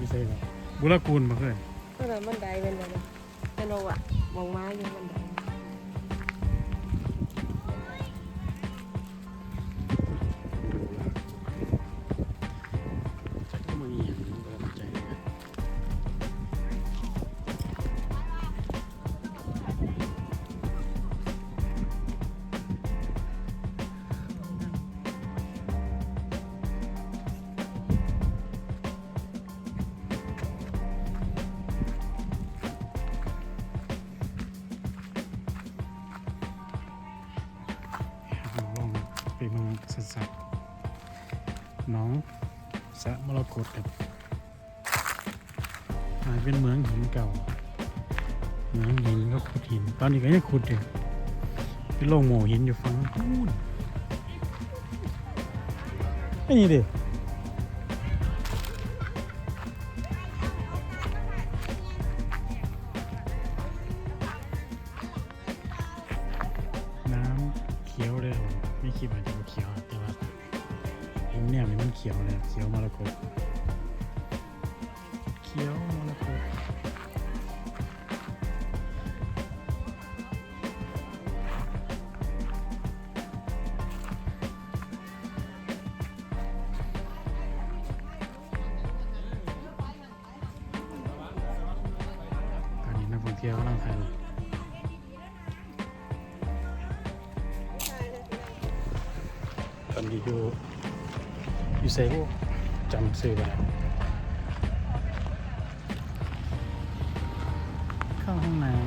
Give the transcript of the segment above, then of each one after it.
อยู่ไสบ่บุรกูลมาเคยก็เลยมันไดเป็นอะไรเป็นโอวะมองไม้อยู่มันได สัดๆน้องสะมรกตครับอาจเป็นเมืองหินเก่าเมืองหินก็ขุดหิน ตอนนี้ก็ยังขุดอยู่เป็นโล่งโหมหินอยู่ฝั่งนู้นไอ้นี่ดิน้ำเขียวเลยผมไม่คิดว่าจะเขียว ขียวเลยเขียวมรกตเขียวมรกตตอนนี้นักท่องเที่ยวกำลังถ่ายรูปตอนนี้อยู่ อยู่ไซโอจำซื้อไปแล้วเข้าห้องน้ำ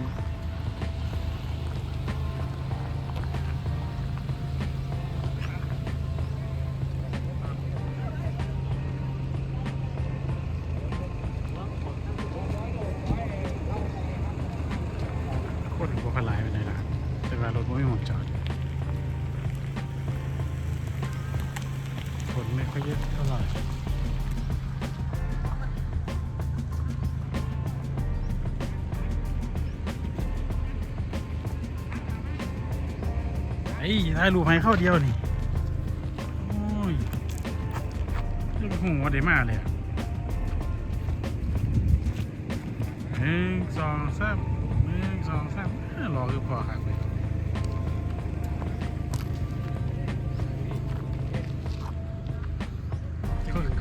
คนก็ขลายไปไหนล่ะครับแต่ว่ารถไม่หมดจอด นไม่ค่อยเยอะเท่าไหร่ไอ้ยถ่ายรูปให้เข้าเดียวนี่โอ้ยนี่ก็หูว่าได้มาเลยอะหนึ่งสองสามหนึ่งสองสามเอ้อรอคือพอครับเลย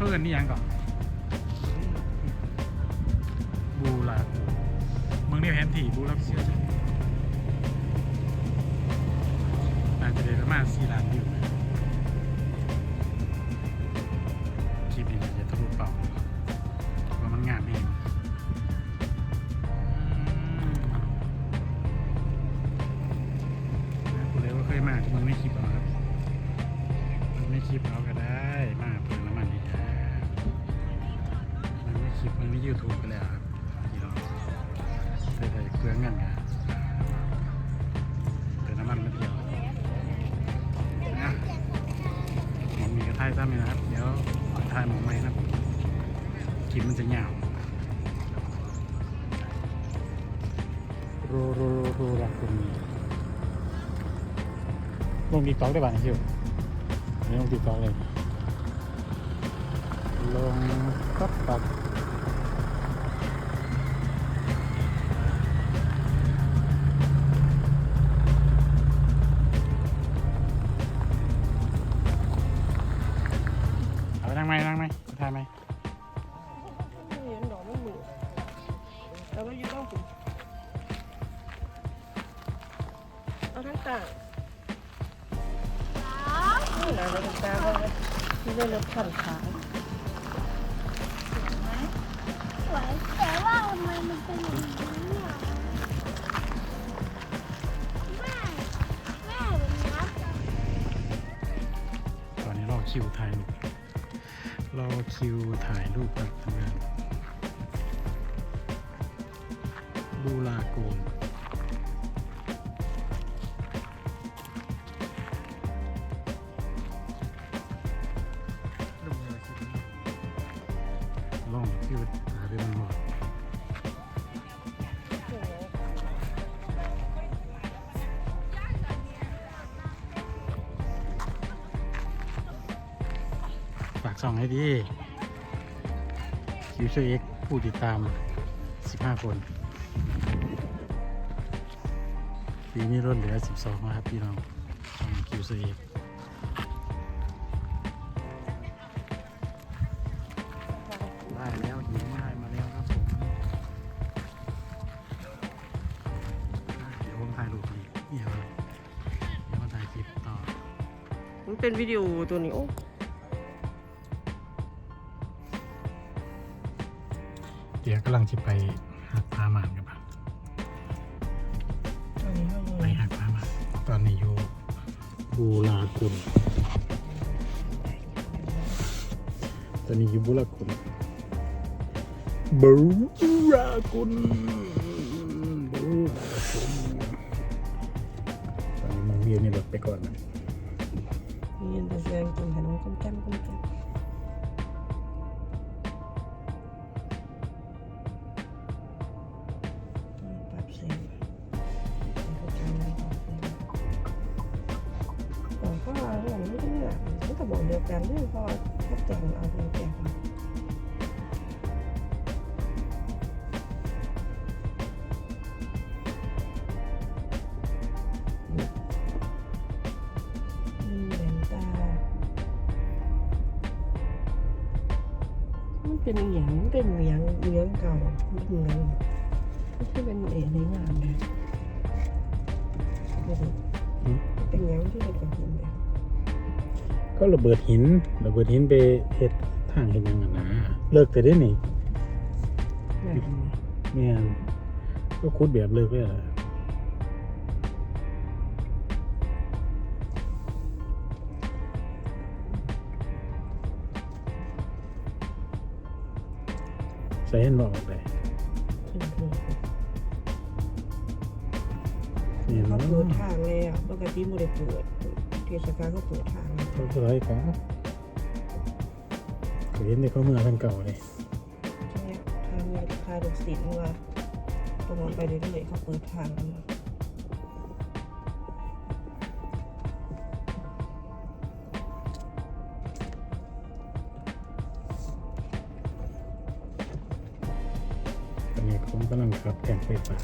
เขาเอินนี่ยังก่อนบูลากูมึงนี่แผนที่บูรับเสียจ้ะน่าจะได้ประมาณสี่ล้านวิวนะคลิปนี้น่าจะทะลุเป่าเพรามันงามเองกูเลยว่าเคยมาเมึงไม่คลิปเอาครับมึงไม่คลิปเอาก็ได้มาเปิด คลิปมันไม่ยูทูบไปแล้วครับพี่น้องเคยได้เปลืองเงินกันเติมน้ำมันไมาเดียวนะหมมีกระทายซ้ำเลยนะครับ เดี๋ยวกระทายมองไม้นะครับคลิปมันจะยาวโรโรโรโรรักคนนี้ลงดีต็อกได้ป่ะนี่ยคิวอันนี้ลงดีต็อกเลยลงต๊อ ที่ได้รถขันขายสวยแต่ว่าทำไมมันเป็นอย่างนี้อะแม่แม่เป็นนักตอนนี้รอคิวถ่ายรูปรอคิวถ่ายรูปกับทำงานบูลาโกน ส่องให้ดีคิวเชเอ็กผู้ติดตาม 15 คนปีนี้ลดเหลือ 12แล้วครับพี่น้องช่องคิวเชเอ็กได้แล้วหินได้มาแล้วครับผมเดี๋ยวผมถ่ายรูปอีกเดี๋ยวเดี๋ยวมาถ่ายคลิปต่อ มันเป็นวิดีโอตัวนี้โอ้ ดี๋ยวกำลังจะไปหักพาหมานกันปะอันนี้เขาไปหักพาหมานตอนนี้อยู่บูรากุลตอนนี้อยู่บูรากุลบูรากุลบูรากุลตอนนี้มองวิวนี่รถไปก่อนนะมีแต่แสดงกินขนมก้มแก้ม มันก็บอกเดียวกันเรื่องพอเขาแต่งเอาเป็นแก่งมีแว่นตามันเป็นเหมียงมันเป็นเหมียงเหมียงเก่ามันเหมือนไม่ใช่เป็นเอ๋ในงานนะดูดิอืมเป็นเหมียงที่เป็นกับหินแบบ ก็ระเบิดหินระเบิดหินไปเฮ็ดทางเฮ็ดหยังกันนะเลิกแต่ได้นี่แบบนี้แม่นก็คุดแบบเลิกเลยล่ะใส่เห็นบ่ออกได้ถึงถึงนี่เขาเนาะ เปิดทางแล้วปกติไม่ได้เปิด เทศกาลเขาเปิดทางแล้วเขาสวยครับเคยเห็นในข้อมือท่านเก่าเลยใช่ไหมทางมีทางลูกศิษย์ว่าตรงนั้นไปเรื่อยๆเขาเปิดทางกันมาตอนนี้ผมกำลังขับแทงไฟฟ้า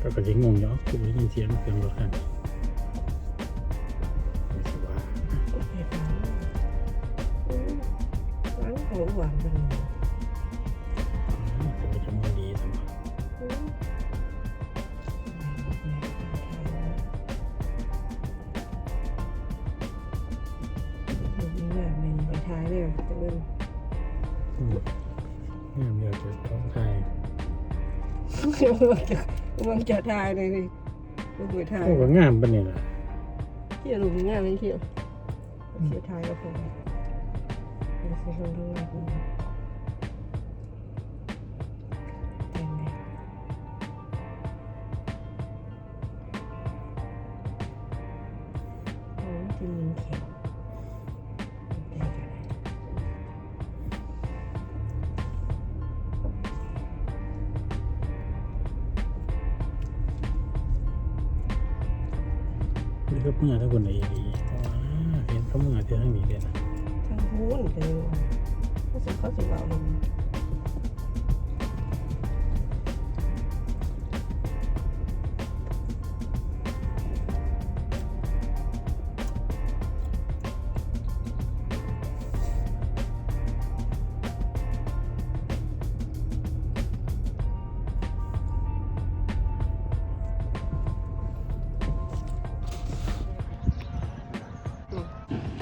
ก็ก็จะงงอยู่คือได้ยินเสียงเครื่องรถคันไม่สว่าไฟฟ้าอืมร้านของหวานเป็นไงจะไปจมูกดีสมบัติอืมลูกนี้แบบไม่ไปท้ายเลยจะเล่นอืมงามเดียวจะท้องไทยมันจะ ทายเลยลูกไปทายโอ้ก็งามปะเนี่ยล่ะเที่ยวลูกง่ายไม่เที่ยวเที่ยวทายก็พอเป็นสิ่งที่ต้องรักน นี่ก็เมื่อถ้าคนไหนดีเห็นเขาเมื่อเธอทางนี้เลยนะทางพูนเลยรู้สึกเขาสิบเอาลง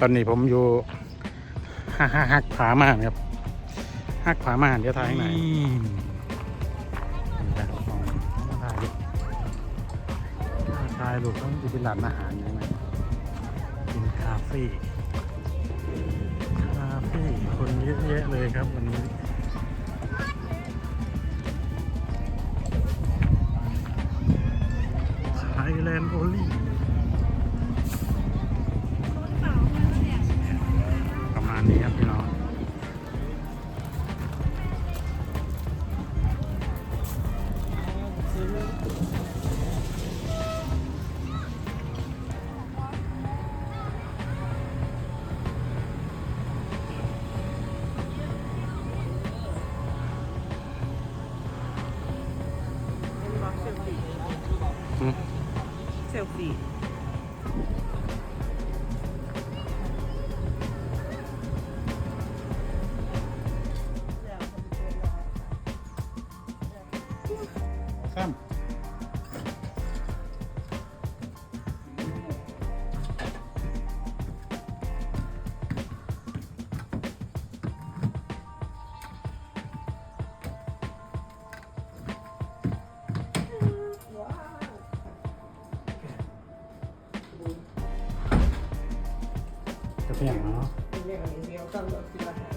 อนนี้ผมอยู่ฮักฮักฮักผามานครับฮักผามานเดี๋ยวถ่ายให้หน่อยนี่ครับมองถ่ายรูปถ่ายรูปต้องจะเป็นร้านอาหารยังไงเป็นคาเฟ่คาเฟ่คนเยอะแยะเลยครับวันนี้ไทยแลนด์โอลี่ ข้ามจะเป็นอย่างเนาะเนี่ยอันนี้เดียวกันแบบที่ละหา